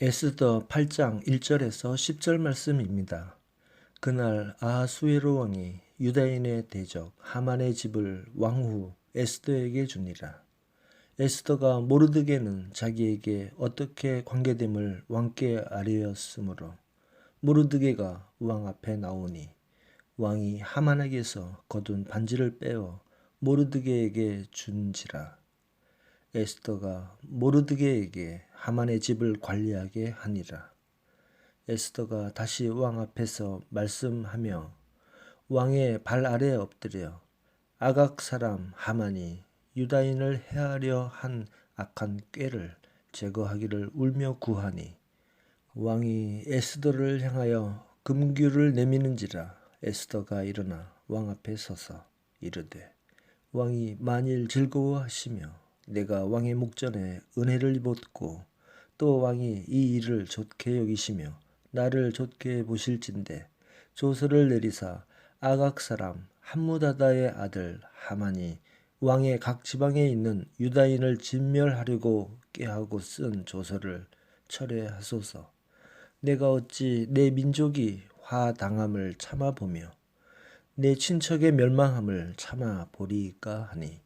에스더 8장 1절에서 10절 말씀입니다. 그날 아하수에로 왕이 유다인의 대적 하만의 집을 왕후 에스더에게 주니라. 에스더가 모르드게는 자기에게 어떻게 관계됨을 왕께 아뢰었으므로 모르드게가 왕 앞에 나오니 왕이 하만에게서 거둔 반지를 빼어 모르드게에게 준지라. 에스더가 모르드게에게 하만의 집을 관리하게 하니라. 에스더가 다시 왕 앞에서 말씀하며 왕의 발 아래에 엎드려 아각 사람 하만이 유다인을 해하려 한 악한 꾀를 제거하기를 울며 구하니 왕이 에스더를 향하여 금규를 내미는지라 에스더가 일어나 왕 앞에 서서 이르되 왕이 만일 즐거워하시며 내가 왕의 목전에 은혜를 입었고 또 왕이 이 일을 좋게 여기시며 나를 좋게 보실진대 조서를 내리사 아각 사람 함무다다의 아들 하만이 왕의 각 지방에 있는 유다인을 진멸하려고 꾀하고 쓴 조서를 철회하소서. 내가 어찌 내 민족이 화 당함을 참아 보며 내 친척의 멸망함을 참아 보리까 하니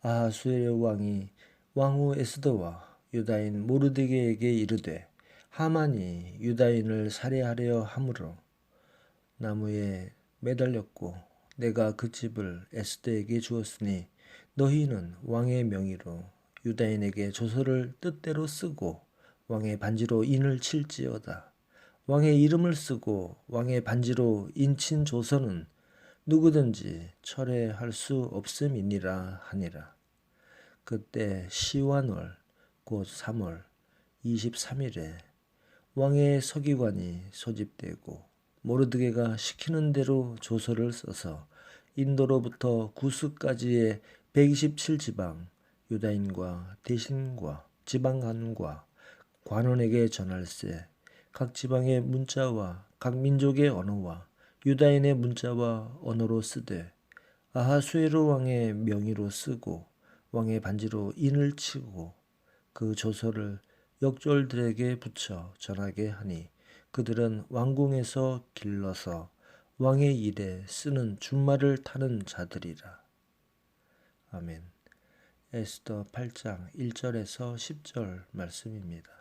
아하수의 왕이 왕후 에스더와 유다인 모르드게에게 이르되 하만이 유다인을 살해하려 함으로 나무에 매달렸고 내가 그 집을 에스더에게 주었으니 너희는 왕의 명의로 유다인에게 조서를 뜻대로 쓰고 왕의 반지로 인을 칠지어다. 왕의 이름을 쓰고 왕의 반지로 인친 조서는 누구든지 철회할 수 없음이니라 하니라. 그때 시완월 곧 3월 23일에 왕의 서기관이 소집되고 모르드게가 시키는 대로 조서를 써서 인도로부터 구스까지의 127지방 유다인과 대신과 지방관과 관원에게 전할세 각 지방의 문자와 각 민족의 언어와 유다인의 문자와 언어로 쓰되 아하수에로 왕의 명의로 쓰고 왕의 반지로 인을 치고 그 조서를 역졸들에게 붙여 전하게 하니 그들은 왕궁에서 길러서 왕의 일에 쓰는 준말을 타는 자들이라. 아멘. 에스더 8장 1절에서 10절 말씀입니다.